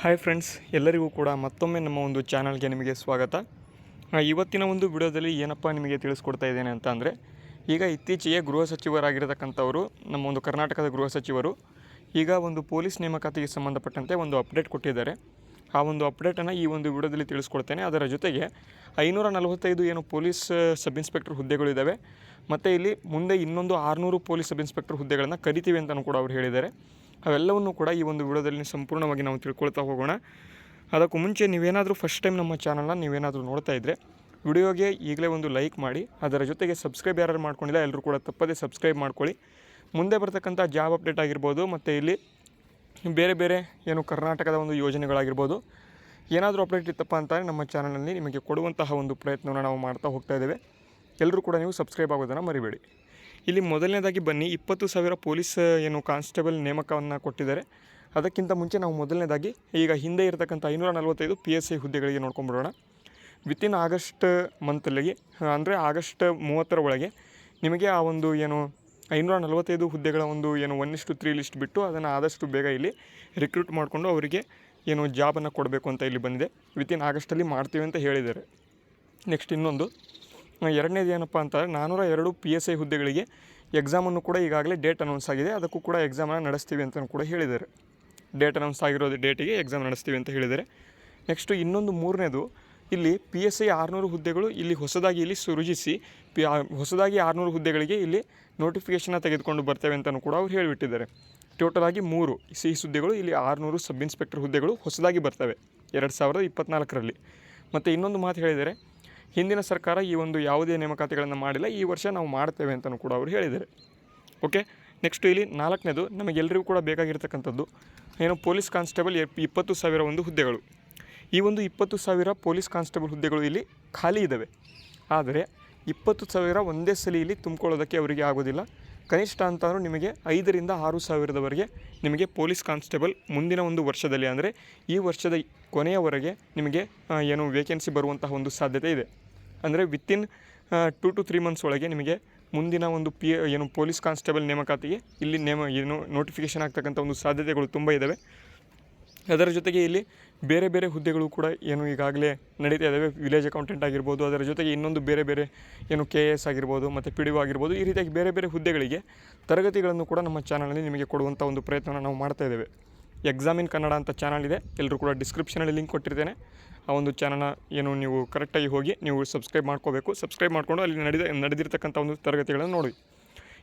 Hi friends ಎಲ್ಲರಿಗೂ ಕೂಡ ಮತ್ತೊಮ್ಮೆ ನಮ್ಮ ಒಂದು ಚಾನಲ್ಗೆ ನಿಮಗೆ ಸ್ವಾಗತ. ಇವತ್ತಿನ ಒಂದು ವಿಡಿಯೋದಲ್ಲಿ ಏನಪ್ಪ ನಿಮಗೆ ತಿಳಿಸ್ಕೊಡ್ತಾ ಇದ್ದೇನೆ ಅಂತ ಅಂದರೆ, ಈಗ ಇತ್ತೀಚೆಗೆ ಗೃಹ ಸಚಿವರಾಗಿರತಕ್ಕಂಥವರು, ನಮ್ಮ ಒಂದು ಕರ್ನಾಟಕದ ಗೃಹ ಸಚಿವರು, ಈಗ ಒಂದು ಪೊಲೀಸ್ ನೇಮಕಾತಿಗೆ ಸಂಬಂಧಪಟ್ಟಂತೆ ಒಂದು ಅಪ್ಡೇಟ್ ಕೊಟ್ಟಿದ್ದಾರೆ. ಆ ಒಂದು ಅಪ್ಡೇಟನ್ನು ಈ ಒಂದು ವಿಡಿಯೋದಲ್ಲಿ ತಿಳಿಸ್ಕೊಡ್ತೇನೆ. ಅದರ ಜೊತೆಗೆ ಐನೂರ ನಲವತ್ತೈದು ಏನು ಪೊಲೀಸ್ ಸಬ್ ಇನ್ಸ್ಪೆಕ್ಟರ್ ಹುದ್ದೆಗಳಿದ್ದಾವೆ ಮತ್ತು ಇಲ್ಲಿ ಮುಂದೆ ಇನ್ನೊಂದು ಆರುನೂರು ಪೊಲೀಸ್ ಸಬ್ ಇನ್ಸ್ಪೆಕ್ಟರ್ ಹುದ್ದೆಗಳನ್ನು ಕರಿತೀವಿ ಅಂತಲೂ ಕೂಡ ಅವರು ಹೇಳಿದ್ದಾರೆ. ಅವೆಲ್ಲವನ್ನು ಕೂಡ ಈ ಒಂದು ವಿಡಿಯೋದಲ್ಲಿ ಸಂಪೂರ್ಣವಾಗಿ ನಾವು ತಿಳ್ಕೊಳ್ತಾ ಹೋಗೋಣ. ಅದಕ್ಕೂ ಮುಂಚೆ ನೀವೇನಾದರೂ ಫಸ್ಟ್ ಟೈಮ್ ನಮ್ಮ ಚಾನಲ್ನ ನೀವೇನಾದರೂ ನೋಡ್ತಾ ಇದ್ದರೆ ವಿಡಿಯೋಗೆ ಈಗಲೇ ಒಂದು ಲೈಕ್ ಮಾಡಿ, ಅದರ ಜೊತೆಗೆ ಸಬ್ಸ್ಕ್ರೈಬ್ ಯಾರು ಮಾಡ್ಕೊಂಡಿಲ್ಲ ಎಲ್ಲರೂ ಕೂಡ ತಪ್ಪದೇ ಸಬ್ಸ್ಕ್ರೈಬ್ ಮಾಡ್ಕೊಳ್ಳಿ. ಮುಂದೆ ಬರ್ತಕ್ಕಂಥ ಜಾಬ್ ಅಪ್ಡೇಟ್ ಆಗಿರ್ಬೋದು, ಮತ್ತು ಇಲ್ಲಿ ಬೇರೆ ಬೇರೆ ಏನು ಕರ್ನಾಟಕದ ಒಂದು ಯೋಜನೆಗಳಾಗಿರ್ಬೋದು, ಏನಾದರೂ ಅಪ್ಡೇಟ್ ಇತ್ತಪ್ಪ ಅಂತಾರೆ ನಮ್ಮ ಚಾನಲಲ್ಲಿ ನಿಮಗೆ ಕೊಡುವಂತಹ ಒಂದು ಪ್ರಯತ್ನವನ್ನು ನಾವು ಮಾಡ್ತಾ ಹೋಗ್ತಾ ಇದ್ದೇವೆ. ಎಲ್ಲರೂ ಕೂಡ ನೀವು ಸಬ್ಸ್ಕ್ರೈಬ್ ಆಗೋದನ್ನು ಮರಿಬೇಡಿ. ಇಲ್ಲಿ ಮೊದಲನೇದಾಗಿ ಬನ್ನಿ, ಇಪ್ಪತ್ತು ಸಾವಿರ ಪೊಲೀಸ್ ಏನು ಕಾನ್ಸ್ಟೇಬಲ್ ನೇಮಕವನ್ನು ಕೊಟ್ಟಿದ್ದಾರೆ. ಅದಕ್ಕಿಂತ ಮುಂಚೆ ನಾವು ಮೊದಲನೇದಾಗಿ ಈಗ ಹಿಂದೆ ಇರತಕ್ಕಂಥ ಐನೂರ ನಲವತ್ತೈದು ಪಿ ಎಸ್ ಐ ಹುದ್ದೆಗಳಿಗೆ ನೋಡ್ಕೊಂಡ್ಬಿಡೋಣ. ವಿತಿನ್ ಆಗಸ್ಟ್ ಮಂತಲ್ಲಿಗೆ ಅಂದರೆ ಆಗಸ್ಟ್ ಮೂವತ್ತರ ಒಳಗೆ, ನಿಮಗೆ ಆ ಒಂದು ಏನು ಐನೂರ ನಲವತ್ತೈದು ಹುದ್ದೆಗಳ ಒಂದು ಏನು ಒನ್ ಇಷ್ಟು ತ್ರೀ ಲಿಸ್ಟ್ ಬಿಟ್ಟು ಅದನ್ನು ಆದಷ್ಟು ಬೇಗ ಇಲ್ಲಿ ರಿಕ್ರೂಟ್ ಮಾಡಿಕೊಂಡು ಅವರಿಗೆ ಏನು ಜಾಬನ್ನು ಕೊಡಬೇಕು ಅಂತ ಇಲ್ಲಿ ಬಂದಿದೆ. ವಿತಿನ್ ಆಗಸ್ಟಲ್ಲಿ ಮಾಡ್ತೀವಿ ಅಂತ ಹೇಳಿದ್ದಾರೆ. ನೆಕ್ಸ್ಟ್ ಇನ್ನೊಂದು. ಎರಡನೇದು ಏನಪ್ಪ ಅಂತಂದರೆ ನಾನ್ನೂರ ಎರಡು ಪಿ ಎಸ್ ಐ ಹುದ್ದೆಗಳಿಗೆ ಎಕ್ಸಾಮನ್ನು ಕೂಡ ಈಗಾಗಲೇ ಡೇಟ್ ಅನೌನ್ಸ್ ಆಗಿದೆ. ಅದಕ್ಕೂ ಕೂಡ ಎಕ್ಸಾಮನ್ನು ನಡೆಸ್ತೀವಿ ಅಂತಲೂ ಕೂಡ ಹೇಳಿದ್ದಾರೆ. ಡೇಟ್ ಅನೌನ್ಸ್ ಆಗಿರೋ ಡೇಟಿಗೆ ಎಕ್ಸಾಮ್ ನಡೆಸ್ತೀವಿ ಅಂತ ಹೇಳಿದ್ದಾರೆ. ನೆಕ್ಸ್ಟು ಇನ್ನೊಂದು ಮೂರನೇದು, ಇಲ್ಲಿ ಪಿ ಎಸ್ ಐ ಆರುನೂರು ಹುದ್ದೆಗಳು ಇಲ್ಲಿ ಹೊಸದಾಗಿ ಇಲ್ಲಿ ಸೃಜಿಸಿ ಪಿ ಹೊಸದಾಗಿ ಆರುನೂರು ಹುದ್ದೆಗಳಿಗೆ ಇಲ್ಲಿ ನೋಟಿಫಿಕೇಷನ್ನ ತೆಗೆದುಕೊಂಡು ಬರ್ತೇವೆ ಅಂತಲೂ ಕೂಡ ಅವ್ರು ಹೇಳಿಬಿಟ್ಟಿದ್ದಾರೆ. ಟೋಟಲ್ ಆಗಿ ಮೂರು ಸಿ ಹುದ್ದೆಗಳು, ಇಲ್ಲಿ ಆರುನೂರು ಸಬ್ ಇನ್ಸ್ಪೆಕ್ಟರ್ ಹುದ್ದೆಗಳು ಹೊಸದಾಗಿ ಬರ್ತವೆ. ಎರಡು ಸಾವಿರದ ಇಪ್ಪತ್ನಾಲ್ಕರಲ್ಲಿ. ಮತ್ತು ಇನ್ನೊಂದು ಮಾತು ಹೇಳಿದ್ದಾರೆ. ಹಿಂದಿನ ಸರ್ಕಾರ ಈ ಒಂದು ಯಾವುದೇ ನೇಮಕಾತಿಗಳನ್ನು ಮಾಡಿಲ್ಲ. ಈ ವರ್ಷ ನಾವು ಮಾಡ್ತೇವೆ ಅಂತಲೂ ಕೂಡ ಅವರು ಹೇಳಿದ್ದಾರೆ. ಓಕೆ ನೆಕ್ಸ್ಟು ಇಲ್ಲಿ ನಾಲ್ಕನೇದು ನಮಗೆಲ್ಲರಿಗೂ ಕೂಡ ಬೇಕಾಗಿರ್ತಕ್ಕಂಥದ್ದು ಏನು ಪೊಲೀಸ್ ಕಾನ್ಸ್ಟೇಬಲ್ ಇಪ್ಪತ್ತು ಸಾವಿರ ಒಂದು ಹುದ್ದೆಗಳು. ಈ ಒಂದು ಇಪ್ಪತ್ತು ಸಾವಿರ ಪೊಲೀಸ್ ಕಾನ್ಸ್ಟೇಬಲ್ ಹುದ್ದೆಗಳು ಇಲ್ಲಿ ಖಾಲಿ ಇದ್ದಾವೆ. ಆದರೆ ಇಪ್ಪತ್ತು ಸಾವಿರ ಒಂದೇ ಸಲ ಇಲ್ಲಿ ತುಂಬಿಕೊಳ್ಳೋದಕ್ಕೆ ಅವರಿಗೆ ಆಗೋದಿಲ್ಲ. ಕನಿಷ್ಠ ಅಂತಂದರೂ ನಿಮಗೆ ಐದರಿಂದ ಆರು ಸಾವಿರದವರೆಗೆ ನಿಮಗೆ ಪೊಲೀಸ್ ಕಾನ್ಸ್ಟೇಬಲ್ ಮುಂದಿನ ಒಂದು ವರ್ಷದಲ್ಲಿ ಅಂದರೆ ಈ ವರ್ಷದ ಕೊನೆಯವರೆಗೆ ನಿಮಗೆ ಏನು ವೇಕೆನ್ಸಿ ಬರುವಂತಹ ಒಂದು ಸಾಧ್ಯತೆ ಇದೆ. ಅಂದರೆ within two to three months ಒಳಗೆ ನಿಮಗೆ ಮುಂದಿನ ಒಂದು ಪಿ, ಏನು ಪೊಲೀಸ್ ಕಾನ್ಸ್ಟೇಬಲ್ ನೇಮಕಾತಿಗೆ ಇಲ್ಲಿ ನೇಮ, ಏನು ನೋಟಿಫಿಕೇಷನ್ ಆಗ್ತಕ್ಕಂಥ ಒಂದು ಸಾಧ್ಯತೆಗಳು ತುಂಬ ಇದ್ದಾವೆ ಅದರ ಜೊತೆಗೆ ಇಲ್ಲಿ ಬೇರೆ ಬೇರೆ ಹುದ್ದೆಗಳು ಕೂಡ ಏನು ಈಗಾಗಲೇ ನಡೀತಾ ಇದ್ದಾವೆ ವಿಲೇಜ್ ಅಕೌಂಟೆಂಟ್ ಆಗಿರ್ಬೋದು, ಅದರ ಜೊತೆಗೆ ಇನ್ನೊಂದು ಬೇರೆ ಬೇರೆ ಏನು ಕೆ ಎ ಎಸ್ ಆಗಿರ್ಬೋದು, ಮತ್ತು ಪಿ ಡಿ ಒ ಆಗಿರ್ಬೋದು, ಈ ರೀತಿಯಾಗಿ ಬೇರೆ ಬೇರೆ ಹುದ್ದೆಗಳಿಗೆ ತರಗತಿಗಳನ್ನು ಕೂಡ ನಮ್ಮ ಚಾನಲಲ್ಲಿ ನಿಮಗೆ ಕೊಡುವಂಥ ಒಂದು ಪ್ರಯತ್ನವನ್ನು ನಾವು ಮಾಡ್ತಾ ಇದ್ದೇವೆ. ಎಕ್ಸಾಮಿನ್ ಕನ್ನಡ ಅಂತ ಚಾನಲ್ ಇದೆ. ಎಲ್ಲರೂ ಕೂಡ ಡಿಸ್ಕ್ರಿಪ್ಷನಲ್ಲಿ ಲಿಂಕ್ ಕೊಟ್ಟಿರ್ತೇನೆ. ಆ ಒಂದು ಚಾನಲ್ನ ಏನು ನೀವು ಕರೆಕ್ಟಾಗಿ ಹೋಗಿ ನೀವು ಸಬ್ಸ್ಕ್ರೈಬ್ ಮಾಡ್ಕೋಬೇಕು. ಸಬ್ಸ್ಕ್ರೈಬ್ ಮಾಡಿಕೊಂಡು ಅಲ್ಲಿ ನಡೆದ, ನಡೆದಿರ್ತಕ್ಕಂಥ ಒಂದು ತರಗತಿಗಳನ್ನು ನೋಡಿ.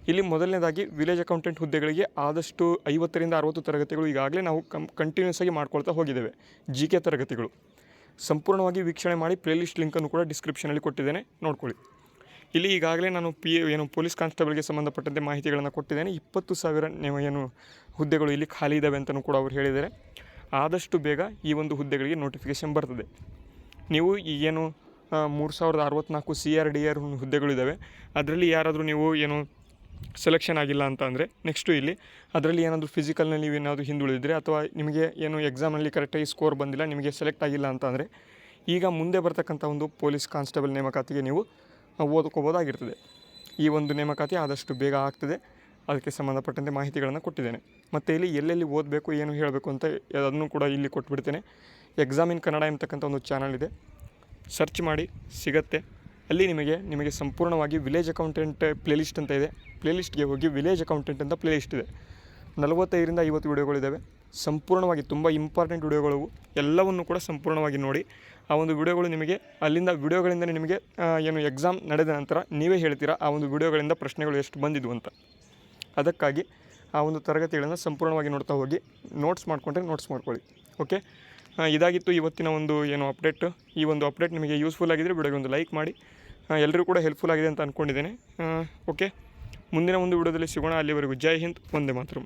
ಇಲ್ಲಿ ಮೊದಲನೇದಾಗಿ ವಿಲೇಜ್ ಅಕೌಂಟೆಂಟ್ ಹುದ್ದೆಗಳಿಗೆ ಆದಷ್ಟು ಐವತ್ತರಿಂದ ಅರವತ್ತು ತರಗತಿಗಳು ಈಗಾಗಲೇ ನಾವು ಕಂ ಕಂಟಿನ್ಯೂಸ್ ಆಗಿ ಮಾಡ್ಕೊಳ್ತಾ ಹೋಗಿದ್ದೇವೆ. ಜಿ ಕೆ ತರಗತಿಗಳು. ಸಂಪೂರ್ಣವಾಗಿ ವೀಕ್ಷಣೆ ಮಾಡಿ ಪ್ಲೇಲಿಸ್ಟ್ ಲಿಂಕನ್ನು ಕೂಡ ಡಿಸ್ಕ್ರಿಪ್ಷನಲ್ಲಿ ಕೊಟ್ಟಿದ್ದೇನೆ. ನೋಡ್ಕೊಳ್ಳಿ. ಇಲ್ಲಿ ಈಗಾಗಲೇ ನಾನು ಪಿ ಏನು ಪೊಲೀಸ್ ಕಾನ್ಸ್ಟೇಬಲ್ಗೆ ಸಂಬಂಧಪಟ್ಟಂತೆ ಮಾಹಿತಿಗಳನ್ನು ಕೊಟ್ಟಿದ್ದೇನೆ. ಇಪ್ಪತ್ತು ಸಾವಿರ ಏನು ಹುದ್ದೆಗಳು ಇಲ್ಲಿ ಖಾಲಿ ಇದ್ದಾವೆ ಅಂತಲೂ ಕೂಡ ಅವರು ಹೇಳಿದ್ದಾರೆ. ಆದಷ್ಟು ಬೇಗ ಈ ಒಂದು ಹುದ್ದೆಗಳಿಗೆ ನೋಟಿಫಿಕೇಷನ್ ಬರ್ತದೆ. ನೀವು ಏನು ಮೂರು ಸಾವಿರದ ಅರವತ್ತ್ನಾಲ್ಕು ಸಿ ಆರ್ ಡಿ ಆರ್ ಹುದ್ದೆಗಳಿದ್ದಾವೆ ಅದರಲ್ಲಿ ಯಾರಾದರೂ ನೀವು ಏನು ಸೆಲೆಕ್ಷನ್ ಆಗಿಲ್ಲ ಅಂತ ಅಂದರೆ ನೆಕ್ಸ್ಟು ಇಲ್ಲಿ ಅದರಲ್ಲಿ ಏನಾದರೂ ಫಿಸಿಕಲ್ನಲ್ಲಿ ನೀವು ಏನಾದರೂ ಹಿಂದುಳಿದಿದ್ರೆ ಅಥವಾ ನಿಮಗೆ ಏನು ಎಕ್ಸಾಮಲ್ಲಿ ಕರೆಕ್ಟಾಗಿ ಸ್ಕೋರ್ ಬಂದಿಲ್ಲ, ನಿಮಗೆ ಸೆಲೆಕ್ಟ್ ಆಗಿಲ್ಲ ಅಂತ ಅಂದರೆ ಈಗ ಮುಂದೆ ಬರ್ತಕ್ಕಂಥ ಒಂದು ಪೊಲೀಸ್ ಕಾನ್ಸ್ಟೇಬಲ್ ನೇಮಕಾತಿಗೆ ನೀವು ಓದ್ಕೋಬೋದಾಗಿರ್ತದೆ ಈ ಒಂದು ನೇಮಕಾತಿ ಆದಷ್ಟು ಬೇಗ ಆಗ್ತದೆ. ಅದಕ್ಕೆ ಸಂಬಂಧಪಟ್ಟಂತೆ ಮಾಹಿತಿಗಳನ್ನು ಕೊಟ್ಟಿದ್ದೇನೆ. ಮತ್ತು ಇಲ್ಲಿ ಎಲ್ಲೆಲ್ಲಿ ಓದಬೇಕು, ಏನು ಹೇಳಬೇಕು ಅಂತ ಅದನ್ನು ಕೂಡ ಇಲ್ಲಿ ಕೊಟ್ಬಿಡ್ತೇನೆ. ಎಕ್ಸಾಮಿನ್ ಕನ್ನಡ ಎಂಬತಕ್ಕಂಥ ಒಂದು ಚಾನಲ್ ಇದೆ. ಸರ್ಚ್ ಮಾಡಿ, ಸಿಗತ್ತೆ. ಅಲ್ಲಿ ನಿಮಗೆ ನಿಮಗೆ ಸಂಪೂರ್ಣವಾಗಿ ವಿಲೇಜ್ ಅಕೌಂಟೆಂಟ್ ಪ್ಲೇಲಿಸ್ಟ್ ಅಂತ ಇದೆ. ಪ್ಲೇಲಿಸ್ಟ್ಗೆ ಹೋಗಿ ವಿಲೇಜ್ ಅಕೌಂಟೆಂಟ್ ಅಂತ ಪ್ಲೇಲಿಸ್ಟ್ ಇದೆ. ನಲವತ್ತೈದರಿಂದ ಐವತ್ತು ವಿಡಿಯೋಗಳಿದ್ದಾವೆ ಸಂಪೂರ್ಣವಾಗಿ ತುಂಬ ಇಂಪಾರ್ಟೆಂಟ್ ವಿಡಿಯೋಗಳು. ಎಲ್ಲವನ್ನು ಕೂಡ ಸಂಪೂರ್ಣವಾಗಿ ನೋಡಿ. ಆ ಒಂದು ವಿಡಿಯೋಗಳು ನಿಮಗೆ, ಅಲ್ಲಿಂದ ವಿಡಿಯೋಗಳಿಂದ ನಿಮಗೆ ಏನು ಎಕ್ಸಾಮ್ ನಡೆದ ನಂತರ ನೀವೇ ಹೇಳ್ತೀರಾ? ಆ ಒಂದು ವಿಡಿಯೋಗಳಿಂದ ಪ್ರಶ್ನೆಗಳು ಎಷ್ಟು ಬಂದಿದ್ವು ಅಂತ. ಅದಕ್ಕಾಗಿ ಆ ಒಂದು ತರಗತಿಗಳನ್ನು ಸಂಪೂರ್ಣವಾಗಿ ನೋಡ್ತಾ ಹೋಗಿ. ನೋಟ್ಸ್ ಮಾಡಿಕೊಂಡ್ರೆ ನೋಟ್ಸ್ ಮಾಡ್ಕೊಳ್ಳಿ. ಓಕೆ ಇದಾಗಿತ್ತು ಇವತ್ತಿನ ಒಂದು, ಏನು ಅಪ್ಡೇಟ್ ಈ ಒಂದು ಅಪ್ಡೇಟ್ ನಿಮಗೆ ಯೂಸ್ಫುಲ್ ಆಗಿದ್ದರೆ ವಿಡಿಯೋಗೆ ಒಂದು ಲೈಕ್ ಮಾಡಿ. ಎಲ್ಲರೂ ಕೂಡ ಹೆಲ್ಪ್ಫುಲ್ ಆಗಿದೆ ಅಂತ ಅಂದ್ಕೊಂಡಿದ್ದೇನೆ ಓಕೆ ಮುಂದಿನ ಒಂದು ವಿಡಿಯೋದಲ್ಲಿ ಸಿಗೋಣ. ಅಲ್ಲಿವರೆಗೂ ಜೈ ಹಿಂದ್ ಒಂದೇ ಮಾತ್ರ.